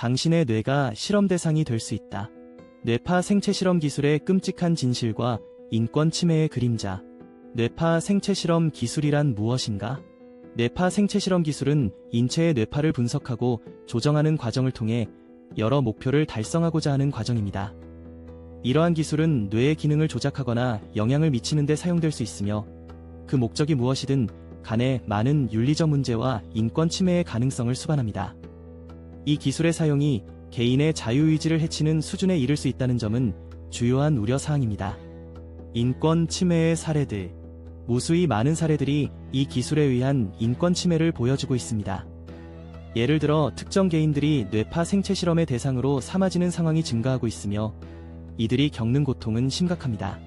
당신의 뇌가 실험 대상이 될 수 있다. 뇌파 생체 실험 기술의 끔찍한 진실과 인권 침해의 그림자. 뇌파 생체 실험 기술이란 무엇인가? 뇌파 생체 실험 기술은 인체의 뇌파를 분석하고 조정하는 과정을 통해 여러 목표를 달성하고자 하는 과정입니다. 이러한 기술은 뇌의 기능을 조작하거나 영향을 미치는 데 사용될 수 있으며 그 목적이 무엇이든 간에 많은 윤리적 문제와 인권 침해의 가능성을 수반합니다. 이 기술의 사용이 개인의 자유의지를 해치는 수준에 이를 수 있다는 점은 주요한 우려 사항입니다. 인권 침해의 사례들. 무수히 많은 사례들이 이 기술에 의한 인권 침해를 보여주고 있습니다. 예를 들어 특정 개인들이 뇌파 생체 실험의 대상으로 삼아지는 상황이 증가하고 있으며 이들이 겪는 고통은 심각합니다.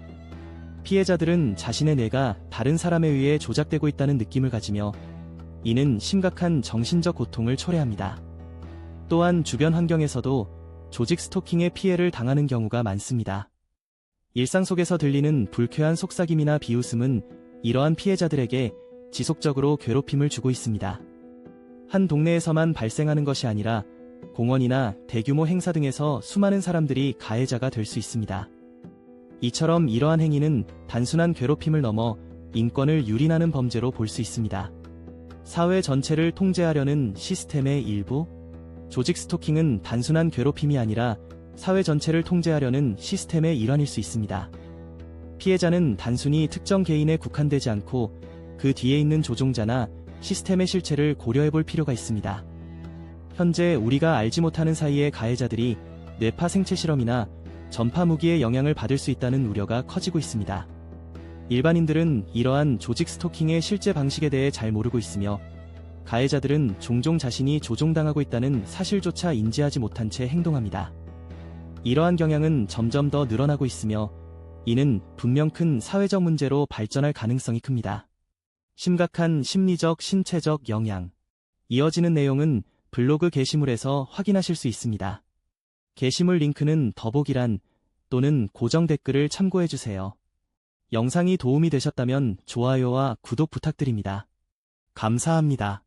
피해자들은 자신의 뇌가 다른 사람에 의해 조작되고 있다는 느낌을 가지며 이는 심각한 정신적 고통을 초래합니다. 또한 주변 환경에서도 조직 스토킹의 피해를 당하는 경우가 많습니다. 일상 속에서 들리는 불쾌한 속삭임이나 비웃음은 이러한 피해자들에게 지속적으로 괴롭힘을 주고 있습니다. 한 동네에서만 발생하는 것이 아니라 공원이나 대규모 행사 등에서 수많은 사람들이 가해자가 될 수 있습니다. 이처럼 이러한 행위는 단순한 괴롭힘을 넘어 인권을 유린하는 범죄로 볼 수 있습니다. 사회 전체를 통제하려는 시스템의 일부? 조직 스토킹은 단순한 괴롭힘이 아니라 사회 전체를 통제하려는 시스템의 일환일 수 있습니다. 피해자는 단순히 특정 개인에 국한되지 않고 그 뒤에 있는 조종자나 시스템의 실체를 고려해 볼 필요가 있습니다. 현재 우리가 알지 못하는 사이의 가해자들이 뇌파 생체 실험이나 전파 무기의 영향을 받을 수 있다는 우려가 커지고 있습니다. 일반인들은 이러한 조직 스토킹의 실제 방식에 대해 잘 모르고 있으며 가해자들은 종종 자신이 조종당하고 있다는 사실조차 인지하지 못한 채 행동합니다. 이러한 경향은 점점 더 늘어나고 있으며 이는 분명 큰 사회적 문제로 발전할 가능성이 큽니다. 심각한 심리적, 신체적 영향. 이어지는 내용은 블로그 게시물에서 확인하실 수 있습니다. 게시물 링크는 더보기란 또는 고정 댓글을 참고해주세요. 영상이 도움이 되셨다면 좋아요와 구독 부탁드립니다. 감사합니다.